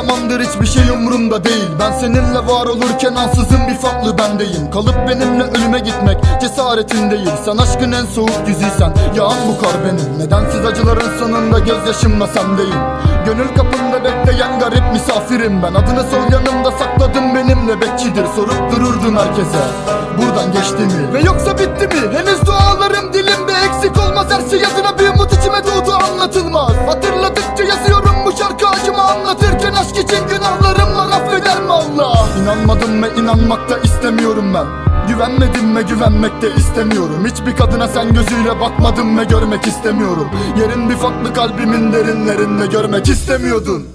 zamandır hiçbir şey umurumda değil. Ben seninle var olurken ansızın bir farklı bendeyim Kalıp benimle ölüme gitmek cesaretin değil. Sen aşkın en soğuk yüzüysen yağan bu kar benim. Nedensiz acıların sonunda gözyaşımla sendeyim Gönül kapında bekleyen garip misafirim. Ben Adını sol yanımda sakladım benimle bekçidir Sorup dururdum herkese buradan geçti mi? Ve yoksa bitti mi? Henüz dualarım dilimde Eksik olmaz her şey adına inanmak da istemiyorum ben. Güvenmedim ve güvenmek de istemiyorum. Hiçbir kadına sen gözüyle bakmadım ve görmek istemiyorum. Yerin bir farklı kalbimin derinlerinde görmek istemiyordun.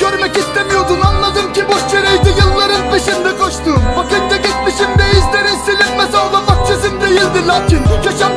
Görmek istemiyordun anladım ki boş yereydi yılların peşinde koştum. Bakınca geçmişimde izlerin silinmez ağlamak çözüm değildi lakin Köşemde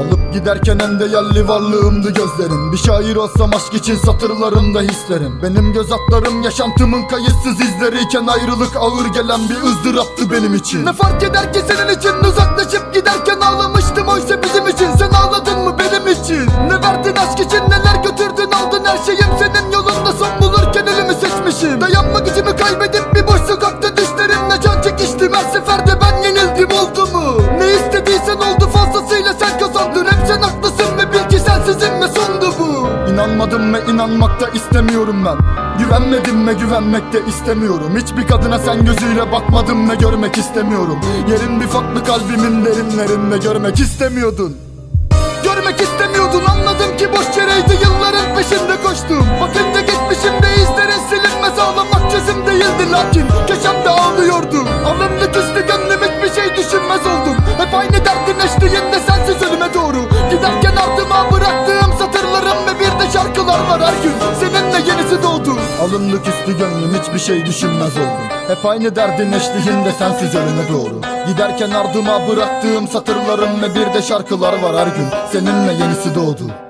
Alıp giderken en değerli varlığımdı gözlerin Bir şair olsam aşk için satırlarımda hislerim. Benim göz atlarım yaşantımın kayıtsız izleriyken Ayrılık ağır gelen bir ızdıraptı benim için. Ne fark eder ki senin için? Uzaklaşıp giderken ağlamıştım. Oysa bizim için sen ağladın mı benim için? Ne verdin aşk için neler götürdün aldın her şeyim. Senin yolunda son bulurken ölümü seçmişim. Dayanma gücümü kaybedip Her seferde ben yenildim oldu mu? Ne istediysen oldu fazlasıyla sen kazandın. Hep sen haklısın ve bil ki sensizin ve sondu bu. İnanmadım ve inanmak da istemiyorum ben. Güvenmedim ve güvenmek de istemiyorum. Hiçbir kadına sen gözüyle bakmadım ve görmek istemiyorum. Yerin bir farklı kalbimin derinlerinde görmek istemiyordun. Görmek istemiyordun anladım ki boş yereydi. Yılların peşinde koştum. Bakınca geçmişimde izlerin silinmez ağlamak çözüm değildi. Lakin Köşemde ağlıyordum doğdu Alımlı küstü gönlüm hiçbir şey düşünmez oldum Hep aynı derdin eşliğinde sensiz ölüme doğru. Giderken ardıma bıraktığım satırlarım ve bir de şarkılar var her gün. Seninle yenisi doğdu